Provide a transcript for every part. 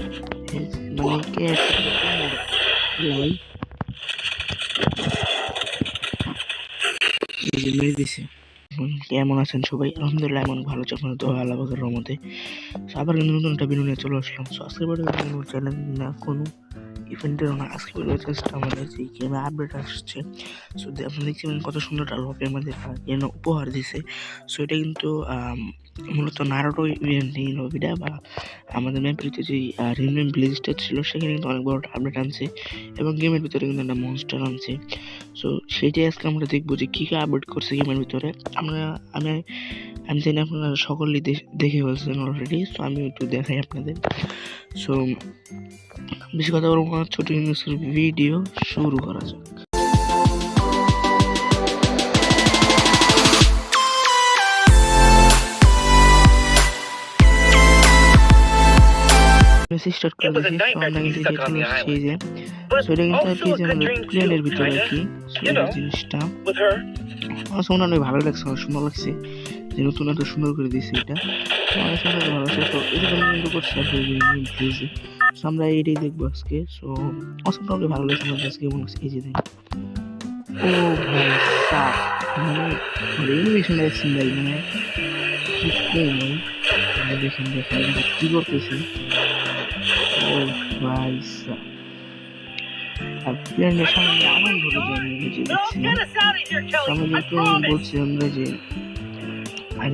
মানে কে লাই এই যে মেরে দিছে কেমন আছেন সবাই? আলহামদুলিল্লাহ এমন ভালো আছি আপনার দোয়া আল্লাহ রহমতে। আবার কিন্তু নতুন একটা বিনোদন চলে আসলাম। সো আজকের ভিডিও চ্যানেল না কোনো ইভেন্টের না আজকে জাস্ট আমাদের যে গেমে আপডেট আসছে সো আপনি দেখছেন কত সুন্দর লপে আমাদের যেন উপহার দিছে। সো এটা কিন্তু মূলত নারোটো ইভেন্ট এই লবিটা বা আমাদের ম্যাপের ভিতরে যে রিমেম ব্লিজটা ছিল, সেখানে কিন্তু অনেক বড় আপডেট আনছে এবং গেমের ভিতরে কিন্তু একটা মনস্টার আনছে। সো সেইটাই আজকে আমরা দেখব যে কী কী আপডেট করছে গেমের ভিতরে। আমরা আমি আমি জানি আপনারা সকলেই দেখ- ফেলছেন অলরেডি সো আমি একটু দেখাই আপনাদের। সো বেশি কথা বলব ছোটো ছোট ইউনিভার্সের ভিডিও শুরু করা যাক। স্টার্ট করে দিয়েছি be কিন্তু stuck এটা এসেছি যে But সো এটা কিন্তু আর কি যে আমাদের প্লেনের ভিতরে আর কি. জিনিসটা আমার মনে অনেক ভালো লাগছে আমার সুন্দর লাগছে যে নতুন এত সুন্দর করে দিয়েছে এটা। আমার কাছে অনেক ভালো লাগছে তো কিন্তু করছি আর কি সো আমরা এইটাই দেখব আজকে সো অসম অনেক ভালো লাগছে আমার আজকে মনে হচ্ছে এই যে দেখি। ও ভাই সাপ মানে এনিমেশন দেখছেন মানে কি কম মানে দেখেন দেখেন কি করতেছে আর প্লেনের সামনে আমার ধরে যায় আমি যে দেখছিলাম us out of here, তো আমরা যেহেতু বলছি আমরা যে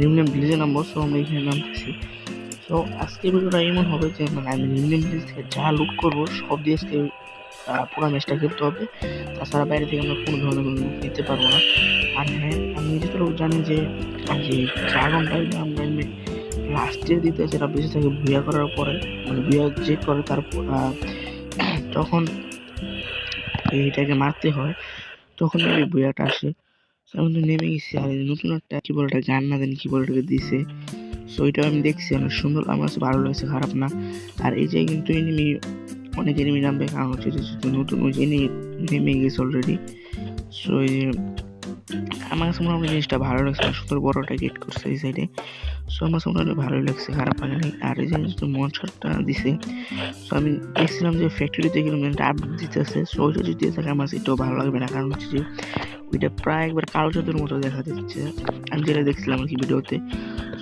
রিমনেম ব্রিজে নামবো সো আমরা এখানে নামতেছি। তো আজকে ভিডিওটা এমন হবে যে মানে আমি রিমনেম ব্রিজ থেকে যা লুট করব সব দিয়ে আজকে পুরো ম্যাচটা খেলতে হবে। তাছাড়া বাইরে থেকে আমরা কোনো ধরনের কোনো নিতে পারব না। আর হ্যাঁ আমি যতটুকু জানি যে যে ড্রাগন টাইপে আমরা লাস্টের দিতে যেটা বেঁচে থাকে ভুয়া করার পরে। মানে ভুয়া যে করে আহ, তখন এইটাকে মারতে হয় তখন এই বইয়াটা আসে। আমি তো নেমে গেছি আর নতুন একটা কি বলে গান না জানি কি বলে দিছে। সো এটাও আমি দেখছি অনেক সুন্দর আমার কাছে ভালো লাগছে খারাপ না। আর এই যে কিন্তু এনিমি অনেক এনিমি নামবে কারণ হচ্ছে যে নতুন ওই enemy নেমে গেছে অলরেডি সো এই আমার কাছে মনে হয় জিনিসটা ভালো লাগছে সুন্দর বড় একটা গেট করছে এই সাইডে সো আমার মনে হয় ভালোই লাগছে খারাপ লাগে আর এই জিনিস যে মনসারটা দিছে সো আমি দেখছিলাম যে ফ্যাক্টরিতে কিন্তু একটা আপডেট দিতেছে সো ওইটা যদি থাকে আমার এটাও ভালো লাগবে না কারণ হচ্ছে যে ওইটা প্রায় একবার কালো জাদুর মতো দেখা যাচ্ছে আমি যেটা দেখছিলাম আর কি ভিডিওতে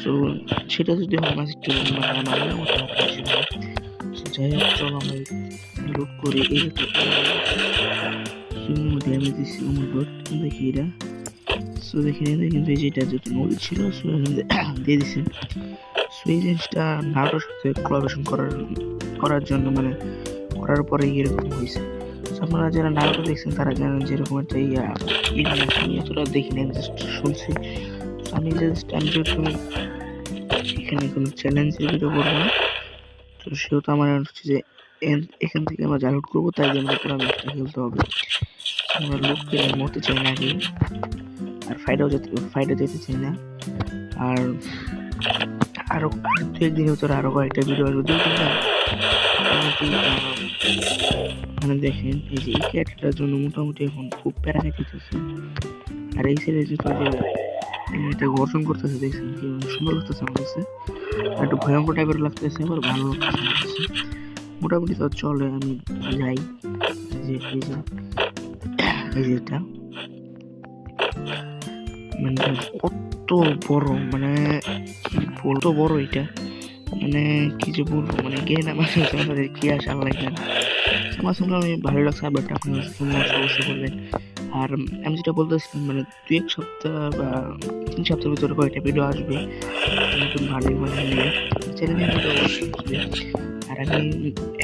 সো সেটা যদি হয় আমার একটু মানে যাই হোক চলো আমরা লুট করি এই আমি দিচ্ছি দেখি এটা সো দেখি এটা কিন্তু এই যে এটা যেহেতু নদী ছিল সো দিয়ে দিছে সো এই জিনিসটা নাটোর সাথে কোলাবোরেশন করার করার জন্য মানে করার পরে এরকম হয়েছে। আপনারা যারা নাটক দেখছেন, তারা জানেন যে এরকম একটা ইয়া আমি এতটা দেখি না জাস্ট শুনছি। আমি জাস্ট আমি যেহেতু এখানে কোনো চ্যালেঞ্জের ভিডিও করব না, তো সেহেতু আমার হচ্ছে যে এখান থেকে আমরা জালুট করব, তাই জন্য পুরো ম্যাচটা খেলতে হবে। আমরা লোককে মরতে চাই না, আগে। আর ফাইটাও যেতে ফাইটও যেতে চাই না। আর আরও দু একদিনের ভিতরে আরও কয়েকটা ভিডিও আসবে। আহ, মানে দেখেন এই যে এই ক্যারেক্টারটার জন্য মোটামুটি এখন খুব প্যারা খাইতেছে আর এই ছেলে যে এটা গর্জন করতেছে দেখছেন কি সুন্দর লাগতেছে আমার কাছে। একটু ভয়ঙ্কর টাইপের লাগতেছে আবার ভালো লাগতেছে মোটামুটি তো চলে আমি যাই। যে এই যে এই যে এটা। মানে কত বড় মানে কি বলতো বড় এটা? মানে কি যে বলব মানে গে না মানে আমাদের কি আসে আল্লাহ জানে আমার সঙ্গে আমি ভালো লাগছে বাট আপনার অবশ্যই বলবেন। আর আমি যেটা বলতেছিলাম মানে দু এক সপ্তাহ বা তিন সপ্তাহের ভিতরে কয়েকটা ভিডিও আসবে, নতুন ভালো মানে নিয়ে। অবশ্যই আর আমি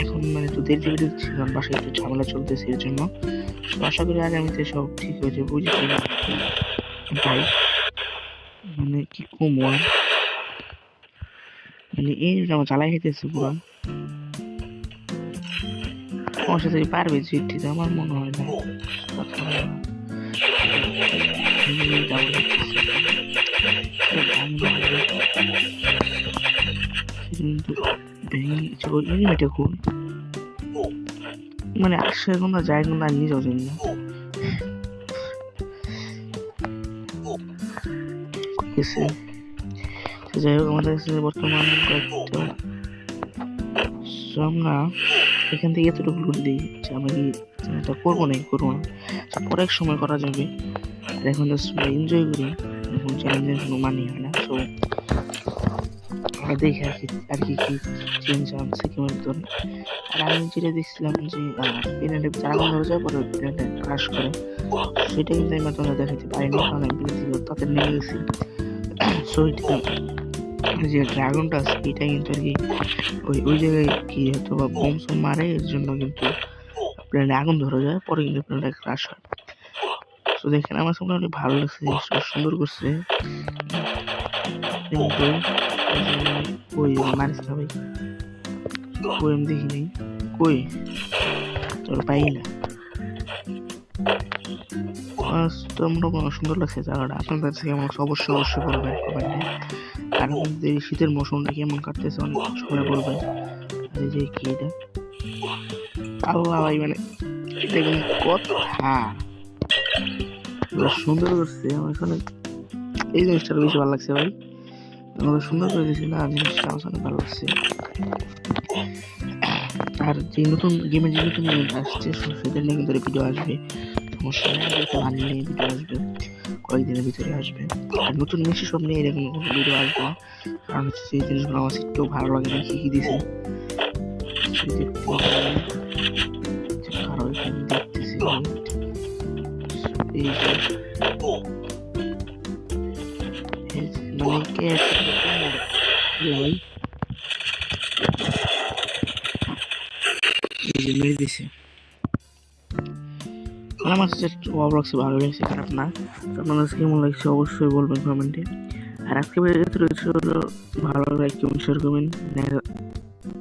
এখন মানে দেরি ভিডিও দিচ্ছি, কারণ বাসায় একটু ঝামেলা চলতেছে, এর জন্য। তো আশা করি আগামীতে সব ঠিক হয়ে যাবে বুঝেছি ভাই মানে কি কম মানে এই আমার জ্বালাই খেতেছে পুরো আমার সাথে পারবে জিততে আমার মনে হয় না কথা বলা। এই double দেখতেছি। এটা ভাঙবে গেছে যাই হোক, আমাদের কাছে বর্তমান আমরা এখান থেকে এতটুকু লুট দিই যে আমি কি এটা করব না করব না। পরে এক সময় করা যাবে। এখন জাস্ট এনজয় করি, এখন চ্যালেঞ্জের কোনো মানে হয় না। সো আমরা দেখি আর কি আর কি কি চেঞ্জ আনছে কেমন ভিতরে আর আমি যেটা দেখছিলাম যে প্লেনেটে চারাগুন ধরে যায় পরে প্লেনেটে ক্রাশ করে। সেটা কিন্তু আমি তোমরা দেখাতে পারিনি, কারণ আমি তাতে নেমে গেছি। এটা যে ড্রাগনটা আছে, এটা কিন্তু আর কি, ওই ওই জায়গায় কি হয়তো বা বোম সোম মারে, এর জন্য কিন্তু প্লেনে আগুন ধরে যায়, পরে কিন্তু প্লেনটা ক্রাশ হয়। তো দেখেন, আমার সামনে অনেক ভালো লাগছে, জিনিসটা সুন্দর করছে। কিন্তু ওই মারিস না কই আমি দেখি নাই। কই? তোর পাই না। তো মোটামুটি সুন্দর লাগছে জায়গাটা? আপনাদের কাছে কেমন অবশ্যই অবশ্যই বলবেন কমেন্টে আর এই শীতের মৌসুমটা কেমন কাটতেছে অনেক সবাই বলবেন। আর এই যে কি এটা? আল্লাহ ভাই মানে এটা কোনো কথা? সুন্দর করছে, আমার আসলে এই জিনিসটা বেশি ভালো লাগছে ভাই। আমাদের সুন্দর করে দিয়েছে না, জিনিসটা আমার ভালো লাগছে। আর যে নতুন গেমের যে নতুন ইভেন্ট আসছে, সো সেটা নিয়ে কিন্তু ভিডিও আসবে। সমস্যা নিয়ে ভিডিও আসবে, কয়েকদিনের ভিতরে আসবে। আর নতুন মিশি সব নিয়ে এরকম ভিডিও আসবে। কারণ হচ্ছে সেই জিনিসগুলো আমার একটু ভালো লাগে না, কি দিছে। কারও এখানে দেখতেছি মানে কে ভাই এই যে মেরে দিছে। আমার কাছে লাগছে ভালো লাগছে, খারাপ না। আপনাদের কেমন লাগছে অবশ্যই বলবেন কমেন্টে আর আজকে ভালো লাইক কমেন্ট শেয়ার করবেন।